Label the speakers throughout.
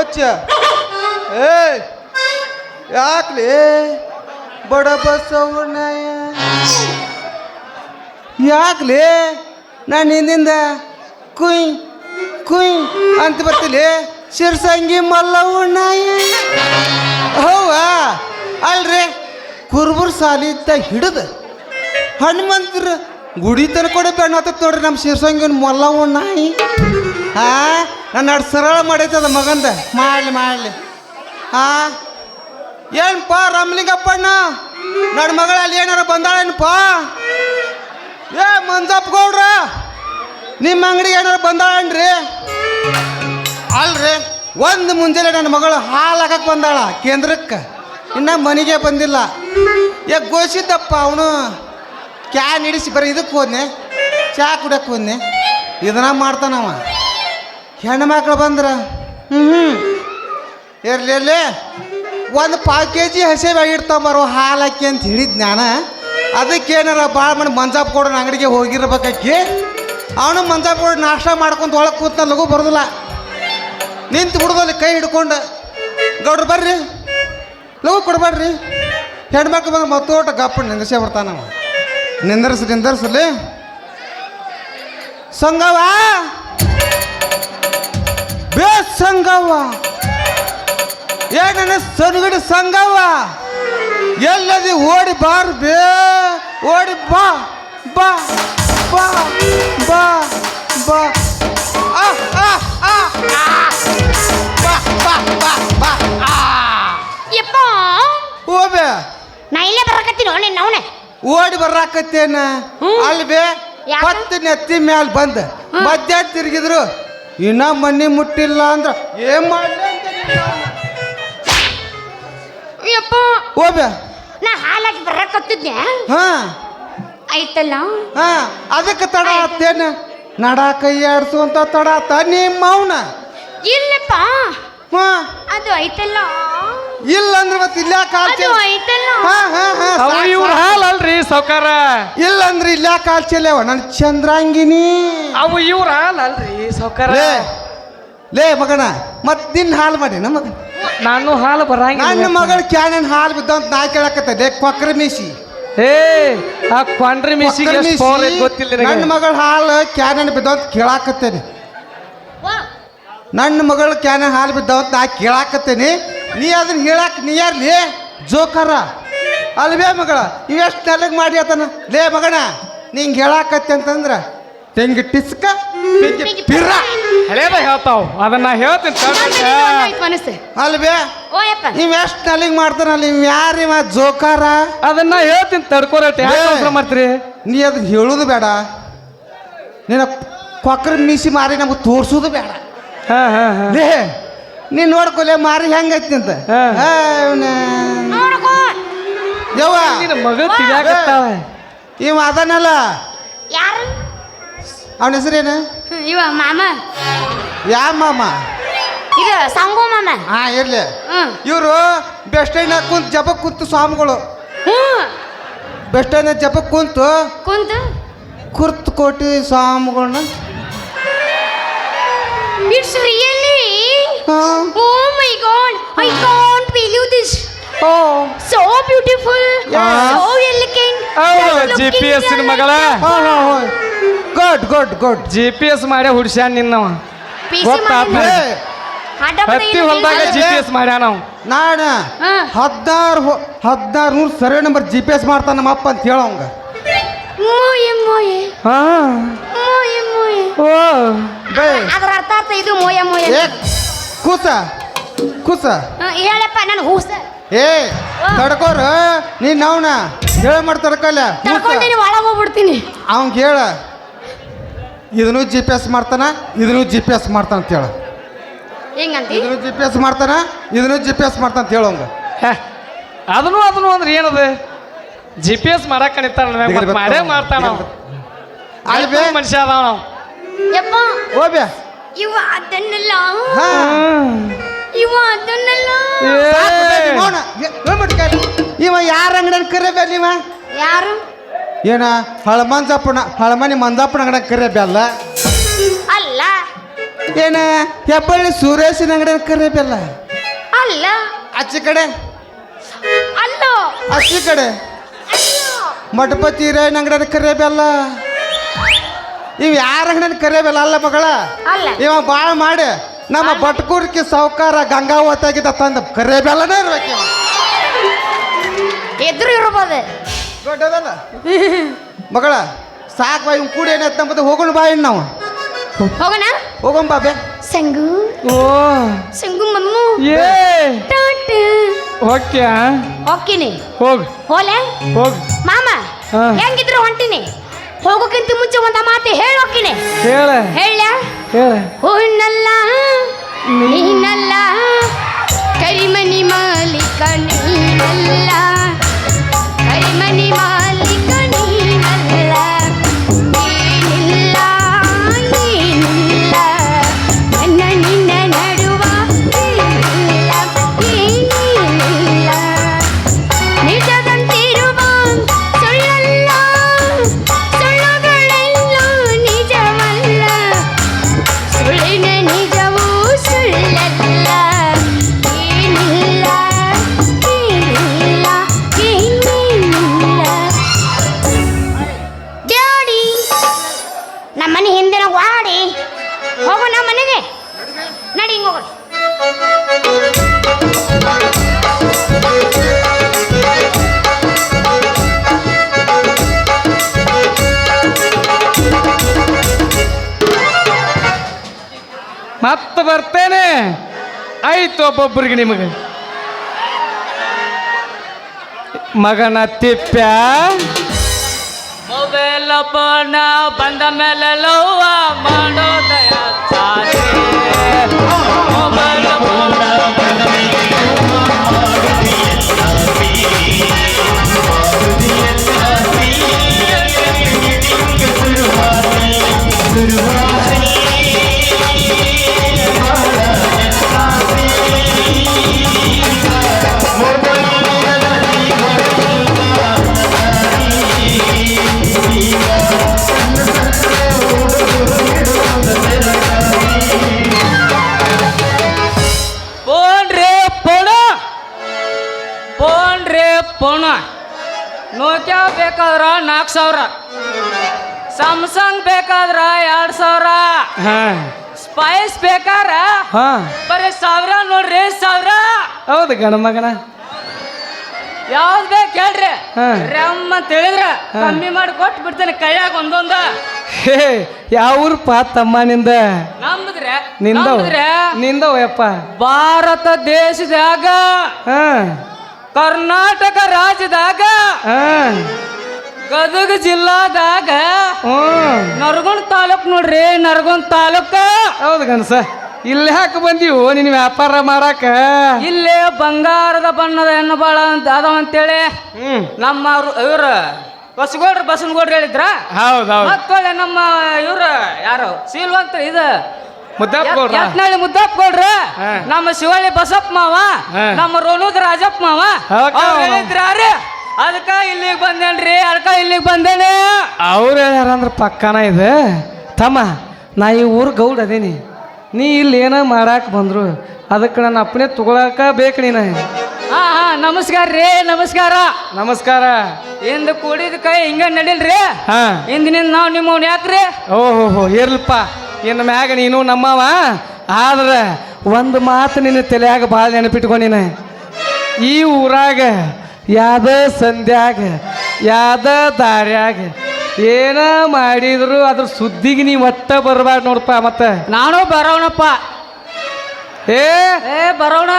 Speaker 1: ಹಚ್ಚ ಏ ಯಾಕ್ಲಿ ಬಡ ಬಸವಣ್ಣಯ್ಯ ಯಾಕ್ಲಿ ನಾನು ಹಿಂದಿಂದ ಕುಯ್ ಕುಯ್ ಅಂತ ಬರ್ತೀನಿ ಶಿರ್ಸಂಗಿ ಮಲ್ಲವಣ್ಣಯ್ಯ ಹೌವ ಅಲ್ರಿ ಕುರುಬುರ್ ಸಾಲಿದ್ದ ಹಿಡಿದು ಹನುಮಂತರ ಗುಡಿ ತನಕ ಕೊಡ ಬೆಣ್ಣ ನೋಡ್ರಿ ನಮ್ಮ ಶಿರ್ಸಂಗಿನ ಮಲ್ಲವಣ್ಣ ನಾಯಿ ಹಾ ನನ್ನ ಅಡ್ ಸರಳ ಮಾಡೈತದ ಮಗಂದ? ಮಾಡಲಿ ಮಾಡಲಿ. ಹಾ ಪಾ ರಾಮಲಿಂಗಪ್ಪಣ್ಣ? ನನ್ನ ಮಗಳ ಅಲ್ಲಿ ಏನಾರ ಬಂದಾಳೇನಪ್ಪ? ಏ ಮಂಜಪ್ಪ ಗೌಡ್ರ ನಿಮ್ಮ ಅಂಗಡಿಗೆ ಏನಾರ ಬಂದಾಳನ್ರಿ? ಅಲ್ರಿ ಒಂದು ಮುಂಜಾನೆ ನನ್ನ ಮಗಳು ಹಾಲು ಹಾಕಕ್ಕೆ ಬಂದಾಳ ಕೇಂದ್ರಕ್ಕೆ. ಇನ್ನ ಮನೆಗೆ ಬಂದಿಲ್ಲ. ಏ ಗೋಸಿದ್ದಪ್ಪ ಅವನು. ಕ್ಯಾನ್ ಹಿಡಿಸಿ ಬರೀ ಇದಕ್ಕೆ ಹೋದ್ನೆ ಚಾ ಕುಡಿಯಕ್ಕೆ ಹೋದ್ನೆ. ಇದನ್ನ ಮಾಡ್ತಾನವ. ಹೆಣ್ಮಕ್ಳು ಬಂದ್ರೆ? ಹ್ಞೂ ಹ್ಞೂ ಇರ್ಲಿ ಇರ್ಲಿ. ಒಂದು ಪಾವು ಕೆ ಜಿ ಹಸಿವಾಗಿಡ್ತಾಂಬರೋ ಹಾಲು ಹಾಕಿ ಅಂತ ಹೇಳಿದ್ ನಾನು. ಅದಕ್ಕೇನಾರ ಭಾಳ ಮಾಡಿ ಮಂಜಾಪ್ ಕೊಡೋಣ ಅಂಗಡಿಗೆ ಹೋಗಿರ್ಬೇಕಾಕಿ ಅವನು ಮಂಜಾಪ್ ಕೊಡು ನಾಷ್ಟ ಮಾಡ್ಕೊಂತ ಒಳಗೆ ಕೂತ ಲಗು ಬರೋದಿಲ್ಲ. ನಿಂತು ಬಿಡೋದಲ್ಲಿ ಕೈ ಹಿಡ್ಕೊಂಡು ಗೌಡ್ರು ಬರ್ರಿ. ಲಗು ಕೊಡ್ಬೇಡ್ರಿ ಹೆಣ್ಮಕ್ಳು ಬಂದ್ರೆ ಮತ್ತೋಟ ಗಪ್ಪ ನಿಂದಿಸೇ ಬರ್ತಾನವ ನಿಂದರ್ಸಿ ನಿಂದರ್ಸಲಿ. ಸಂಗವ ಬೇ ಸಂಗವ್ವ ಏನನ್ನ ಸನ್ಗಡಿ ಸಂಗವ್ವ ಎಲ್ಲದಿ ಓಡಿ ಬಾರ್ ಬೇ. ಓಡಿ ಬಾ ಬಾ ಬಾ ಬಾ ಬಾ. ಆ, ಆ, ಆ, ಆ. ಬಾ ಬಾ ಬಾ ಬಾ. ಆ.
Speaker 2: ಯಪ್ಪ.
Speaker 1: ಓ ಬೇ
Speaker 2: ನಾ ಇಲ್ಲೇ ಬರಕತ್ತೀನಿ ನಿನ್ನ ಅವನೇ.
Speaker 1: ಓಡಿ ಬರಾಕತ್ತೇನ?
Speaker 2: ಹ್ಮ್.
Speaker 1: ಅಲ್ಲಿ ಬೇ
Speaker 2: ಯಾಕ?
Speaker 1: ಹತ್ತು ನೆತ್ತಿ ಮ್ಯಾಲ ಬಂದ. ಮಧ್ಯಾಹ್ನ ತಿರುಗಿದ್ರು ಇನ್ನ ಮನೆ ಮುಟ್ಟಿಲ್ಲ ಅಂದ್ರ ಏನ್ ಮಾಡ್ಲಿ ಅಂತ?
Speaker 2: ಯಪ್ಪ ನಾ ಹಾಲಾಗಿ ಬರಕತ್ತಿದ್ದೆ
Speaker 1: ಹಾ.
Speaker 2: ಆಯ್ತಲ್ಲ?
Speaker 1: ಹಾ ಅದಕ್ಕೆ ತಡ ಆತೇನ? ನಡ ಕೈ ಆಡ್ಸುವಂತ ತಡ ಆತ ನಿಮ್ಮ ಮೌನ
Speaker 2: ಇಲ್ಲಪ್ಪ. ಅದು ಐತಲ್ಲ?
Speaker 1: ಇಲ್ಲ ಅಂದ್ರೆ ಮತ್ತೆ ಇಲ್ಲ ಕಾಲ್
Speaker 2: ಅದು ಐತಲ್ಲ?
Speaker 1: ಹಾ ಹಾ ಹಾ
Speaker 3: ಅವು
Speaker 1: ಸಾಕ್
Speaker 3: ಇವ್ರ
Speaker 1: ಸಾಕ್.
Speaker 3: ಹಾಲ್ ಅಲ್ರಿ ಸೌಕಾರ
Speaker 1: ಇಲ್ಲ ಅಂದ್ರೆ ಇಲ್ಲ ಕಾಲ್ ಚೆಲ್ಲವ ನನ್ ಚಂದ್ರಾಂಗಿನಿ.
Speaker 3: ಅವು ಇವ್ರ ಹಾಲ್ ಅಲ್ರಿ ಸೌಕಾರ
Speaker 1: ಲೇ ಲೇ ಮಗನ ಮತ್ ನಿನ್ ಹಾಲು ಮಾಡಿ ನಮ್ಮ ಮಗನ
Speaker 3: ನಾನು ಹಾಲು
Speaker 1: ನನ್ನ
Speaker 3: ಬರಂಗಿಲ್ಲ
Speaker 1: ಮಗಳ ಕ್ಯಾನನ್ ಹಾಲು ಬಿದ್ದಂತ ನಾ ಕೇಳಕತ್ತೆ ಲೇ ಕೊಕ್ರ ಮೀಸಿ
Speaker 3: ಏ ಆ ಕೊಂಡ್ರಿ ಮಿಸಿಗೆ ಪವರ್ ಗೊತ್ತಿಲ್ಲ
Speaker 1: ನನ್ನ ಮಗಳ ಹಾಲು ಕ್ಯಾನನ್ ಬಿದ್ದಂತ ಕೇಳಾಕತ್ತೇನೆ. ನನ್ನ ಮಗಳ ಕ್ಯಾನ ಹಾಲು ಬಿದ್ದವ ನಾ ಕೇಳಾಕತ್ತೇನೆ. ನೀ ಅದನ್ನ ಹೇಳಾಕ ನೀ ಯಾರ್ಲಿ ಜೋಕರ. ಅಲ್ವೇ ಮಗಳ ಇವೆಷ್ಟು ನೆಲಗ್ ಮಾಡಿ ಆತನ? ಲೇ ಮಗಣ ನಿಂಗೆ ಹೇಳಾಕತ್ತೆ ಅಂತಂದ್ರ ತೆಂಗಿ ಟಿಸ್ಕ ಪಿರ.
Speaker 3: ಹಳೇದ ಹೇಳ್ತಾವ್. ಅದನ್ನ ಹೇಳ್ತೀನಿ
Speaker 1: ಅಲ್ವೇ ನೀವ್ ಎಷ್ಟು ನೀವ್ ಯಾರಿ ನೀವು ಯಾರಿವ ಜೋಕಾರ.
Speaker 3: ಅದನ್ನ ಹೇಳ್ತೀನಿ ತಡ್ಕೊರಟ್ಟೆ ಮಾಡ್ತೀರಿ?
Speaker 1: ನೀ ಅದನ್ನ ಹೇಳುದು ಬೇಡ. ನಿನ್ನ ಕೊಕ್ಕರ ಮೀಸಿ ಮಾರಿ ನಮ್ಗೆ ತೋರ್ಸೋದು ಬೇಡ.
Speaker 3: ಹಾ ಹಾ ಹಾ.
Speaker 1: ಲೇ ನೀ ನೋಡ್ಕೊಲೆ ಮಾರಿ ಹೆಂಗೈತಿ ಅಂತ.
Speaker 3: ಹಾ.
Speaker 2: ನೋಡಕೋ.
Speaker 1: ಯವ್ವ.
Speaker 3: ನಿನ್ನ ಮಗ
Speaker 1: ಇವ ಅದನ್ನಲ್ಲ
Speaker 2: ಯಾರು?
Speaker 1: ಅವನ ಹೆಸರೇನು?
Speaker 2: ಹ್ಮ್, ಇವ ಮಾಮ.
Speaker 1: ಯಾ ಮಾಮ?
Speaker 2: ಇದು ಸಂಗು ಮಾಮ.
Speaker 1: ಹಾ ಇರ್ಲಿ.
Speaker 2: ಹ್ಮ್.
Speaker 1: ಇವರು ಬೆಸ್ಟ್ ಸ್ಟ್ಯಾಂಡ್ ಕುಂತ ಜಪಕ್ ಕುಂತು ಸ್ವಾಮಿಗಳು.
Speaker 2: ಹ್ಮ್.
Speaker 1: ಬೆಸ್ಟ್ ಸ್ಟ್ಯಾಂಡ್ ಜಪಕ್ ಕುಂತು
Speaker 2: ಕುಂತು?
Speaker 1: ಕುರ್ತು ಕೋಟಿ ಸ್ವಾಮಿಗಳನ್ನ
Speaker 2: it's really?
Speaker 1: Huh?
Speaker 2: Oh my god I can't believe this
Speaker 1: oh
Speaker 2: so beautiful
Speaker 1: Yes.
Speaker 2: So elegant.
Speaker 3: ಹೌದು ಜಿ ಪಿ ಎಸ್ ಮಗಳ
Speaker 1: ಹಾ ಹಾ good good good
Speaker 3: G P S ಮಾಡ್ಯ ಹುಡ್ಸ್ಯಾನ ನಿನ್ನವ ನನಗೆ. ಹತ್ತಿ ಹೊಲ್ದಾಗ ಜಿ ಪಿ ಎಸ್ ಮಾಡ್ಯಾನ ನಾವು
Speaker 2: ನಾಡ.
Speaker 1: ಹದಿನಾರು ಹದಿನಾರು ನೂರು survey number G P S ಮಾಡ್ತಾನ ನಮ್ಮ ಅಪ್ಪ ಅಂತ ಹೇಳವಂಗ
Speaker 2: ಮೋಯೆ ಮೋಯೆ.
Speaker 3: ಹಾ.
Speaker 2: ಮೋಯೆ ಮೋಯೆ.
Speaker 3: ಓ.
Speaker 1: ಬೈ
Speaker 2: ಅದರ ಅರ್ಥ ಅರ್ಥ ಇದು ಮೋಯೆ ಮೋಯೆ
Speaker 1: ಏ ಕೂಸ ಕೂಸ.
Speaker 2: ಹೇಳಪ್ಪ ನಾನು ಹೂಸ.
Speaker 1: ಏ ತಡ್ಕೋರ ನೀನ್ ಅವನ ಹೇಳ ಮಾಡಿ ಕಲ್ಲ
Speaker 2: ತಡ್ಕೊಂಡು ಒಳಗೆ ಹೋಗ್ಬಿಡ್ತೀನಿ.
Speaker 1: ಅವ್ನ್ ಹೇಳ. ಇದನ್ನು ಜಿ ಪಿ ಎಸ್ ಮಾಡ್ತಾನ ಇದನ್ನು ಜಿ ಪಿ ಎಸ್ ಮಾಡ್ತಾನ ಅಂತ ಹೇಳ.
Speaker 2: ಹೆಂಗಂತಿ?
Speaker 1: ಇದನ್ನು ಜಿ ಪಿ ಎಸ್ ಮಾಡ್ತಾನ ಇದನ್ನು ಜಿ ಪಿ ಎಸ್ ಮಾಡ್ತಾನ ಅಂತ ಹೇಳೋಂಗ
Speaker 3: ಹೇ, ಅದನ್ನು ಅದನ್ನು ಅಂದ್ರೆ ಏನದು? ಜಿ ಪಿ ಎಸ್ ಮಾಡಕ್ ಕಣಿತಾರ ಮಾಡೇ ಮಾಡ್ತಾನ ಅವ. ಮನುಷ್ಯ ಅದಾವ ನಾವು.
Speaker 2: ಯಪ್ಪ.
Speaker 1: ಓ ಬೇ
Speaker 2: ಇವ ಅದನ್ನೆಲ್ಲ.
Speaker 1: ಹಾ.
Speaker 2: ಇವ ಅದನ್ನೆಲ್ಲ.
Speaker 1: ಯಾರ ಅಂಗಡಿ ಕರಿಯಬೇ ಇವ?
Speaker 2: ಯಾರು?
Speaker 1: ಏನ? ಹಳಮಂಜಪ್ಪಣ ಹಳಮನಿ ಮಂಜಪ್ಪನ ಅಂಗಡಿ ಕರಿಯಬಲ್ಲ
Speaker 2: ಅಲ್ಲ?
Speaker 1: ಏನ? ಹೆಬ್ಬಳ್ಳಿ ಸುರೇಶನ ಅಂಗಡಿ ಕರಿಬೇಲ್ಲ
Speaker 2: ಅಲ್ಲ.
Speaker 1: ಅಚ್ಚ ಕಡೆ.
Speaker 2: ಅಲ್ಲ.
Speaker 1: ಅಚ್ಚ ಕಡೆ. ಮಠಪತಿ ಹಿರಿಯನ ಅಂಗಡಿ ಕರಿಯಬೇಲ್ಲ? ಇವ್ ಯಾರ ಅಂಗಡಿ ಕರಿಯಬೇಲ್ಲ ಅಲ್ಲ ಮಗಳ? ಇವ ಭಾಳ ಮಾಡಿ ನಮ್ಮ ಬಟ್ಕೂರ್ಕಿ ಸಾವುಕಾರ ಗಂಗಾವತಾಗಿದ್ದ ತಂದ ಕರಿಬೇಲ್ಲನೇ ಇರ್ಬೇಕು.
Speaker 2: ಎದುರು ಇರ್ಬೋದು.
Speaker 1: ದೊಡ್ಡದಲ್ಲ? ಮಗಳ ಸಾಕು ಬಾಯಿ ಕೂಡ ಏನೈತೆ ನಮ್ಮದು ಹೋಗೋಣ ಬಾ ಇನ್ನು ನಾವು.
Speaker 2: ಹೋಗೋಣ?
Speaker 1: ಹೋಗೋಣ ಬಾಬೆ ಬೇ.
Speaker 2: ಸಂಗು.
Speaker 3: ಓ.
Speaker 2: ಸಂಗು ಮಮ್ಮು.
Speaker 3: ಏ.
Speaker 2: ಟಾಟ.
Speaker 3: ಓಕೆ
Speaker 2: ಹೋಗ್ತೀನಿ
Speaker 3: ಹೋಗ್.
Speaker 2: ಹೋಲೆ?
Speaker 3: ಹೋಗ್.
Speaker 2: ಮಾಮ
Speaker 3: ಹಾ.
Speaker 2: ಹೆಂಗಿದ್ರು ಹೊಂಟಿನಿ. ಹೋಗೋಕ್ಕಿಂತ ಮುಂಚೆ ಒಂದ ಮಾತು ಹೇಳಿ ಹೋಗ್ತೀನಿ
Speaker 3: ಹೇಳ.
Speaker 2: ಹೇಳ.
Speaker 3: ಹೇಳ
Speaker 2: ಹುಣ್ಣಲ್ಲ ನೀನಲ್ಲ ಕರಿಮನಿ ಮಾಲೀಕ ನೀನಲ್ಲ.
Speaker 3: ಮತ್ತೆ ಬರ್ತೇನೆ. ಆಯ್ತು ಒಬ್ಬೊಬ್ಬರಿಗೆ ನಿಮಗೆ. ಮಗನ ತಿಪ್ಪ್ಯ
Speaker 4: ಮೊಬೈಲ್ ಫೋನ್ ಬಂದ ಮೇಲೆ ಲವ್ವ ಮಾಡೋದ ನಾಲ್ಕು ಸಾವಿರ. ಸ್ಯಾಮ್ಸಂಗ್ ಬೇಕಾದ್ರ ಎರಡು ಸಾವಿರ.
Speaker 3: ಹಾ.
Speaker 4: ಸ್ಪೈಸ್
Speaker 3: ಬೇಕಾರ
Speaker 4: ಬರೀ ಸಾವಿರ ನೋಡ್ರಿ ಸಾವಿರ.
Speaker 3: ಹೌದು ಗಣ ಮಗನ.
Speaker 4: ಯಾವ್ದು ಬೇಕು ಹೇಳ್ರಿ. ರಮ್ ಅಂತ ಹೇಳಿದ್ರ ಕಮ್ಮಿ ಮಾಡಿ ಕೊಟ್ಟು ಬಿಡ್ತೇನೆ ಕೈಯಾಗ ಒಂದೊಂದ.
Speaker 3: ಹೇ ಯಾವ ಊರಪ್ಪ ತಮ್ಮ ನಿಂದ?
Speaker 4: ನಮ್ದ್ರೆ
Speaker 3: ನಿಂದವ? ನಿಂದವಯಪ್ಪ
Speaker 4: ಭಾರತ ದೇಶದಾಗ ಕರ್ನಾಟಕ ರಾಜ್ಯದಾಗ
Speaker 3: ಹಾ.
Speaker 4: ಗದಗ ಜಿಲ್ಲಾದಾಗ ನರಗುಂದ್ ತಾಲೂಕ್ ನೋಡ್ರಿ ನರಗುಂದ್ ತಾಲೂಕ.
Speaker 3: ಹೌದು ಗಣಸ. ಇಲ್ಲಿ ಹಾಕ ಬಂದೀವು ನಿನ್ನ ವ್ಯಾಪಾರ ಮಾಡಾಕ.
Speaker 4: ಇಲ್ಲೇ ಬಂಗಾರದ ಬಣ್ಣದ ಹೆಣ್ಣು ಬಾಳ ಅಂತ ಅದಾವ ಅಂತೇಳಿ.
Speaker 3: ಹ್ಮ್.
Speaker 4: ನಮ್ಮ ಇವ್ರ ಬಸಗೌಡ್ರ ಗೋಡ್ರಿ ಹೇಳಿದ್ರ?
Speaker 3: ಹೌದು ಹೌದು.
Speaker 4: ಮತ್ತೊಳ್ಳೆ ನಮ್ಮ ಇವ್ರ ಯಾರು? ಸೀಲ್ವಂತ ಇದು.
Speaker 3: ಮುದ್ದಪ್ಪ ಗೌಡ್ರ?
Speaker 4: ಯತ್ನಾಳಿ. ನಮ್ಮ ಶಿವಳ್ಳಿ ಬಸಪ್ಪ ಮಾವ ನಮ್ಮ ರೋನೂದ್ ರಾಜಪ್ಪ ಮಾವ. ಅವ್ರ್ ಹೇಳಿದ್ರಾರಿ ಅದಕ್ಕ ಇಲ್ಲಿಗೆ ಬಂದೇನ್ರಿ ಅದಕ್ಕ ಇಲ್ಲಿಗೆ ಬಂದೇನೆ?
Speaker 3: ಅವ್ರು ಹೇಳ್ಯಾರಂದ್ರೆ ಪಕ್ಕನ ಇದೆ. ತಮ್ಮ ನಾ ಈ ಊರು ಗೌಡ್ ಅದೇನಿ. ನೀ ಇಲ್ಲಿ ಏನೋ ಮಾಡಾಕ ಬಂದ್ರು ಅದಕ್ಕೆ ನನ್ನ ಅಪ್ಪನೆ ತಗೊಳಕ ಬೇಕು ನೀನು.
Speaker 4: ಹಾ ಹಾ ನಮಸ್ಕಾರ ರೀ ನಮಸ್ಕಾರ.
Speaker 3: ನಮಸ್ಕಾರ.
Speaker 4: ಇಂದ ಕೂಡಿದ ಕೈ ಹಿಂಗ ನಡಿಲ್ರಿ?
Speaker 3: ಹಾ.
Speaker 4: ಇಂದಿನಿಂದ ನಾವು ನಿಮ್ಮವ್ನ ಯಾಕ್ರಿ?
Speaker 3: ಓಹೋ ಹೋ ಇರ್ಲಪ್ಪ. ಇನ್ನು ಮ್ಯಾಗ ನೀನು ನಮ್ಮವ. ಆದ್ರೆ ಒಂದು ಮಾತು ನಿನ್ನ ತಲೆಯಾಗ ಭಾಳ ನೆನಪಿಟ್ಕೊ ನೀನು. ಈ ಊರಾಗ ಯಾದ ಸಂಧ್ಯಾಗ ಯಾದ ದಾರ್ಯಾಗ ಏನ ಮಾಡಿದ್ರು ಅದ್ರ ಸುದ್ದಿಗೆ ನೀ ಒಟ್ಟ ಬರಬಾರ್ದು ನೋಡಪ್ಪ ಮತ್ತೆ.
Speaker 4: ನಾನು ಬರೋಣಪ್ಪ.
Speaker 3: ಏ?
Speaker 4: ಏ ಬರೋಣ.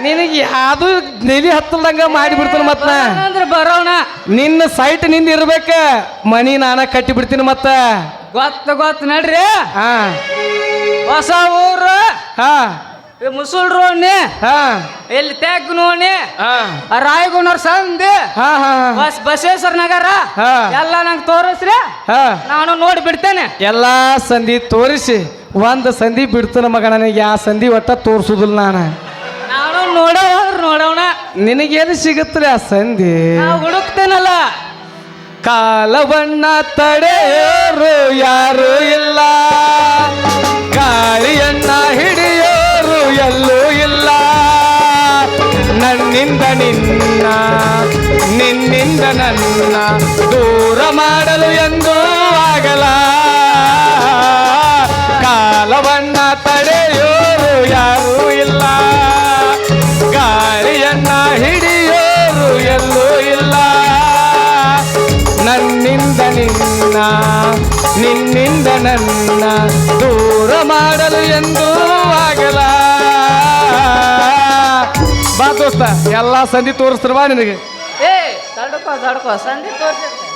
Speaker 3: ನಿನಗೆ ಯಾವುದು ನೆಲಿ ಹತ್ತಲ್ದಂಗ ಮಾಡಿಬಿಡ್ತೀನಿ ಮತ್ತ.
Speaker 4: ಅಂದ್ರೆ ಬರೋಣ.
Speaker 3: ನಿನ್ನ ಸೈಟ್ನಿಂದ ಇರ್ಬೇಕ. ಮನಿ ನಾನ ಕಟ್ಟಿ ಬಿಡ್ತೀನಿ ಮತ್ತ.
Speaker 4: ಗೊತ್ತ ಗೊತ್ತ. ನಡ್ರಿ.
Speaker 3: ಹಾ.
Speaker 4: ಹೊಸ ಊರು.
Speaker 3: ಹಾ.
Speaker 4: ಈ ಮುಸುಳ್ರು ನೀ
Speaker 3: ಹಾ.
Speaker 4: ಎಲ್ಲಿ ತೆಗ್ ನೋಣಿ
Speaker 3: ಹಾ
Speaker 4: ರಾಯಗುಣರ್ ಸಂಧಿ
Speaker 3: ಹಾ ಹಾ
Speaker 4: ಬಸ್ ಬಸವೇಶ್ವರ ನಗರ.
Speaker 3: ಹಾ.
Speaker 4: ಎಲ್ಲ ನಂಗೆ ತೋರಿಸ್ರಿ.
Speaker 3: ಹಾ.
Speaker 4: ನಾನು ನೋಡಿ ಬಿಡ್ತೇನೆ
Speaker 3: ಎಲ್ಲಾ ಸಂಧಿ ತೋರಿಸಿ. ಒಂದು ಸಂಧಿ ಬಿಡ್ತಾನ ಮಗ ನನಗೆ. ಆ ಸಂಧಿ ಒಟ್ಟ ತೋರಿಸುದಿಲ್ಲ ನಾನು.
Speaker 4: ನಾನು ನೋಡೋಣ. ನೋಡೋಣ
Speaker 3: ನಿನಗೇನು ಸಿಗುತ್ತೆ ಆ ಸಂಧಿ
Speaker 4: ನಾವು ಹುಡುಕ್ತೇನಲ್ಲ.
Speaker 3: ಕಾಲವನ್ನ ತಡೆಯೋರು ಯಾರು ಇಲ್ಲ. ನನ್ನಿಂದ ನಿನ್ನ, ನಿನ್ನಿಂದ ನನ್ನ ದೂರ ಮಾಡಲು ಎಂದೂ ಆಗಲ ಕಾಲವನ್ನ ತಡೆಯೋರು ಯಾರೂ ಇಲ್ಲ. ಗಾಳಿಯನ್ನ ಹಿಡಿಯೋರು ಎಲ್ಲೂ ಇಲ್ಲ. ನನ್ನಿಂದ ನಿನ್ನ, ನಿನ್ನಿಂದ ನನ್ನ ದೂರ ಮಾಡಲು ಎಂದೂ ಆಗಲ ಬಾ ದೋಸ್ತ ಎಲ್ಲ ಸಂಧಿ ತೋರಿಸ್ತಿರ್ವಾ ನಿನಗೆ.
Speaker 4: ಏ ತಡ್ಕೋ ತಡ್ಕೋ ಸಂಧಿ ತೋರ್ಸಿರ್ತೆ.